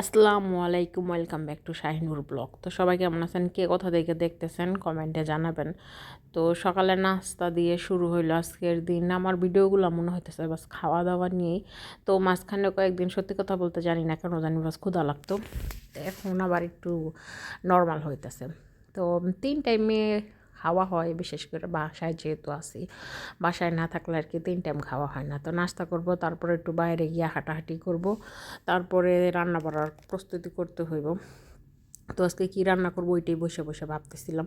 আসসালামু আলাইকুম, welcome back to Shahinur blog. তো সবাই কেমন আছেন? কে কোথা থেকে দেখতেছেন? কমেন্টে জানাবেন। তো সকালে নাস্তা দিয়ে শুরু হইল আজকের দিন। আমার ভিডিওগুলো মনে হইতেছে বাস খাওয়া দাওয়া নিয়েই। তো মাঝখানে কয়েকদিন সত্যি কথা বলতে জানি না কেন জানি বাস ক্ষুধা লাগতো। এখন আবার একটু নর্মাল হইতেছে। তো তিন টাইমে খাওয়া হয়, বিশেষ করে বাসায় যেহেতু আসি বাসায় না থাকলে আর কি তিন টাইম খাওয়া হয় না। তো নাস্তা করব, তারপরে একটু বাইরে গিয়ে হাঁটাহাঁটি করব, তারপরে রান্না বাড়ার প্রস্তুতি করতে হইব। তো আজকে কী রান্না করব ওইটাই বসে বসে ভাবতেছিলাম।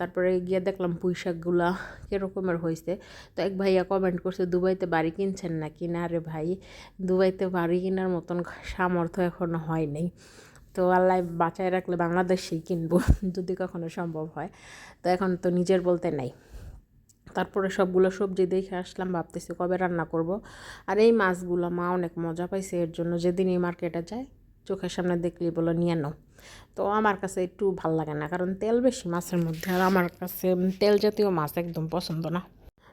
তারপরে গিয়ে দেখলাম পুঁই শাকগুলা কীরকমের হয়েছে তো এক ভাইয়া কমেন্ট করছে, দুবাইতে বাড়ি কিনছেন না কিনা রে ভাই, দুবাইতে বাড়ি কেনার মতন সামর্থ্য এখনও হয় নাই। তো আল্লাহ বাঁচায় রাখলে বাংলাদেশেই কিনবো, যদি কখনো সম্ভব হয়। তো এখন তো নিজের বলতে নাই। তারপরে সবগুলো সবজি দেখে আসলাম, ভাবতেছি কবে রান্না করব। আর এই মাছগুলো মা অনেক মজা পাইছে, এর জন্য যেদিন এই মার্কেটে যায় চোখের সামনে দেখলি বলো, নিয়ে নাও। তো আমার কাছে একটু ভালো লাগে না, কারণ তেল বেশি মাছের মধ্যে, আর আমার কাছে তেল জাতীয় মাছ একদম পছন্দ না।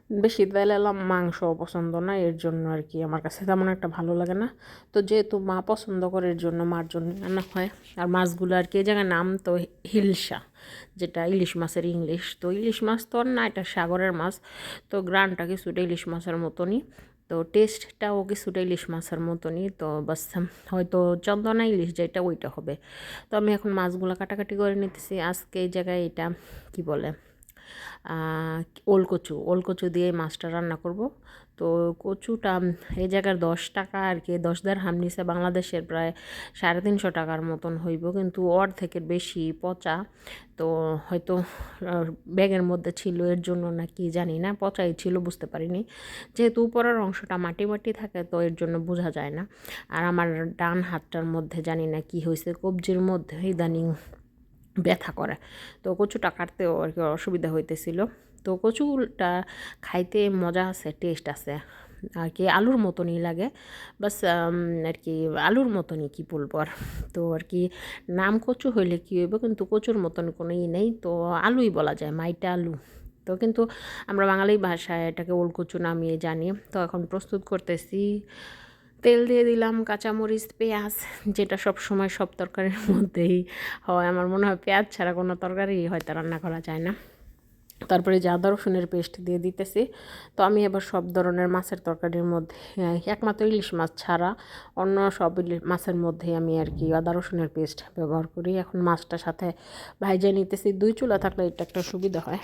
বেশি এলাম মাংস পছন্দ না, এর জন্য আর কি আমার কাছে তেমন একটা ভালো লাগে না। তো যেহেতু মা পছন্দ করে, এর জন্য মার জন্য রান্না হয়। আর মাছগুলো আর কি এই জায়গায় নাম তো হিলসা, যেটা ইলিশ মাছের ইংলিশ। তো ইলিশ মাছ তো না, এটা সাগরের মাছ। তো গ্রানটা কিছুটা ইলিশ মাছের মতনই। তো টেস্টটাও কিছুটা ইলিশ মাছের মতনই। তো বাস, হয়তো চন্দনা ইলিশ যেটা, ওইটা হবে। তো আমি এখন মাছগুলো কাটাকাটি করে নিতেছি। আজকে এই জায়গায় এটা, কি বলে? ওলকচু ওলকচু দিয়ে মাছটা রান্না করব। তো কচুটা এই জায়গার দশ টাকা আর কি, দশ হাম নিচে বাংলাদেশের প্রায় সাড়ে তিনশো টাকার মতন হইব, কিন্তু অর্ধেকের বেশি পচা। তো হয়তো ব্যাগের মধ্যে ছিল, এর জন্য না কি জানি না, পচাই ছিল, বুঝতে পারিনি। যেহেতু উপরের অংশটা মাটি মাটি থাকে, তো এর জন্য বোঝা যায় না। আর আমার ডান হাতটার মধ্যে জানি না কি হয়েছে কবজির মধ্যে ইদানিং ব্যথা করে। তো কচুটা কাটতেও আর কি অসুবিধা হইতেছিল। তো কচুটা খাইতে মজা আছে টেস্ট আছে। আর কি আলুর মতনই লাগে। বাস আর কি আলুর মতনই কি বলব আর। তো আর কি নাম কচু হইলে কী হইব? কিন্তু কচুর মতন কোনো ই নেই। তো আলুই বলা যায়, মাইটা আলু। তো কিন্তু আমরা বাঙালি ভাষায় এটাকে ওলকচু নামিয়ে জানি। তো এখন প্রস্তুত করতেছি। তেল দিয়ে দিলাম, কাঁচামরিচ, পেঁয়াজ, যেটা সব সময় সব তরকারির মধ্যেই হয়। আমার মনে হয় পেঁয়াজ ছাড়া কোনো তরকারি হয়তো রান্না করা যায় না। তারপরে যে আদা রসুনের পেস্ট দিয়ে দিতেছি। তো আমি এবার সব ধরনের মাছের তরকারির মধ্যে একমাত্র ইলিশ মাছ ছাড়া অন্য সব মাছের মধ্যেই আমি আর কি আদা রসুনের পেস্ট ব্যবহার করি। এখন মাছটার সাথে ভাইজে নিতেছি। দুই চুলা থাকলে এটা একটা সুবিধা হয়।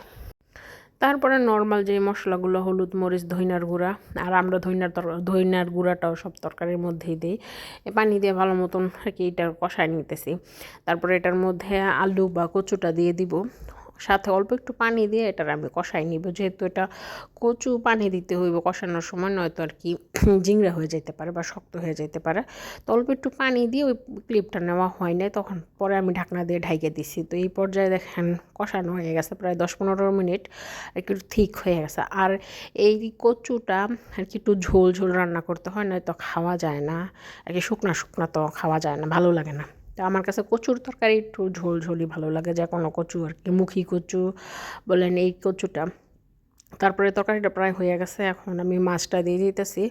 তারপরে নর্মাল যে মশলাগুলো, হলুদ, মরিচ, ধইনার গুঁড়া, আর আমরা ধইনার তর, ধইনার গুঁড়াটাও সব তরকারির মধ্যেই দিই। পানি দিয়ে ভালো মতন আর কি এটা কষায় নিতেছি। তারপরে এটার মধ্যে আলু বা কচুটা দিয়ে দিব। সাথে অল্প একটু পানি দিয়ে এটার আমি কষাই নিব। যেহেতু এটা কচু পানি দিতে হইব কষানোর সময়, নয়তো আর কি জিংড়া হয়ে যেতে পারে বা শক্ত হয়ে যেতে পারে। তো অল্প একটু পানি দিয়ে ওই ক্লিপটা নেওয়া হয় নাই। তখন পরে আমি ঢাকনা দিয়ে ঢাইকে দিছি। তো এই পর্যায়ে দেখেন কষানো হয়ে গেছে প্রায় দশ পনেরো মিনিট, একটু ঠিক হয়ে গেছে। আর এই কচুটা আর কি একটু ঝোল ঝোল রান্না করতে হয়, নয়তো খাওয়া যায় না। আর কি শুকনা শুকনা তো খাওয়া যায় না, ভালো লাগে না। তো আমার কাছে কচুর তরকারি একটু ঝোল ঝোলই ভালো লাগে, যে কোনো কচু আর কি, মুখী কচু বলেন এই কচুটা। তারপরে তরকারিটা প্রায় হয়ে গেছে, এখন আমি মাছটা দিয়ে দিতেছি।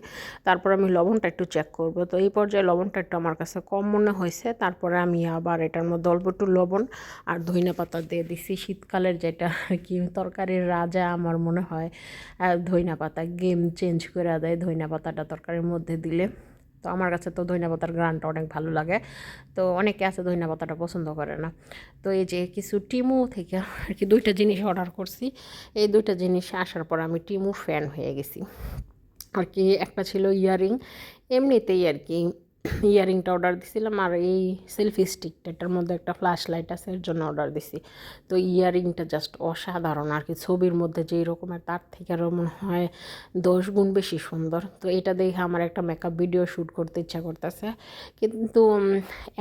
তারপর আমি লবণটা একটু চেক করব। তো এই পর্যায়ে লবণটা একটু আমার কাছে কম মনে হয়েছে, তারপরে আমি আবার এটার মধ্যে অল্প একটু লবণ আর ধইনা পাতা দিয়ে দিছি। শীতকালের যেটা কি, তরকারির রাজা আমার মনে হয় ধইনা পাতা গেম চেঞ্জ করে দেয়, ধইনা পাতাটা তরকারির মধ্যে দিলে। তো আমার কাছে তো ধনিয়া পাতার গ্রানটা অনেক ভালো লাগে। তো অনেকে আছে ধনিয়া পাতাটা পছন্দ করে না। তো এই যে কিছু টিমু থেকে আর কি দুইটা জিনিস অর্ডার করছি। এই দুইটা জিনিস আসার পর আমি টিমুর ফ্যান হয়ে গেছি। আর কি একটা ছিল ইয়ারিং এমনিতেই আর কি ইয়ারিংটা অর্ডার দিছিলাম আর এই সেলফি স্টিকটা এটার মধ্যে একটা ফ্ল্যাশ লাইট আছে, এর জন্য অর্ডার দিছি। তো ইয়ারিংটা জাস্ট অসাধারণ, আর কি ছবির মধ্যে যেই রকমের, তার থেকে আরও মনে হয় দশ গুণ বেশি সুন্দর। তো এটা দেখে আমার একটা মেকআপ ভিডিও শ্যুট করতে ইচ্ছা করতেছে, কিন্তু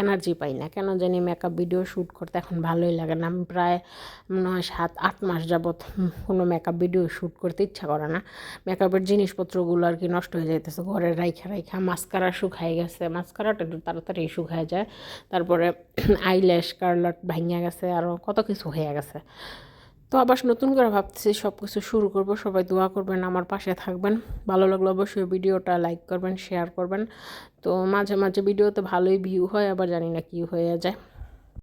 এনার্জি পাই না। কেন জানি মেকআপ ভিডিও শ্যুট করতে এখন ভালোই লাগে না। আমি প্রায় মনে হয় সাত, আট মাস যাবৎ কোনো মেকআপ ভিডিও শ্যুট করতে ইচ্ছা করে না। মেকআপের জিনিসপত্রগুলো আর কি নষ্ট হয়ে যাইতেছে, ঘরে রাইখা রাইখা মাস্কারা শুকাই গেছে মাস্কারাটা একটু তাড়াতাড়ি শুকায় যায়। তারপরে আইল্যাশ কার্লার ভাঙিয়া গেছে আরও কত কিছু হয়ে গেছে। তো আবার নতুন করে ভাবতেছি সব কিছু শুরু করব, সবাই দোয়া করবেন, আমার পাশে থাকবেন। ভালো লাগলে অবশ্যই ভিডিওটা লাইক করবেন, শেয়ার করবেন। তো মাঝে মাঝে ভিডিওতে ভালোই ভিউ হয়, আবার জানি না কী হয়ে যায়।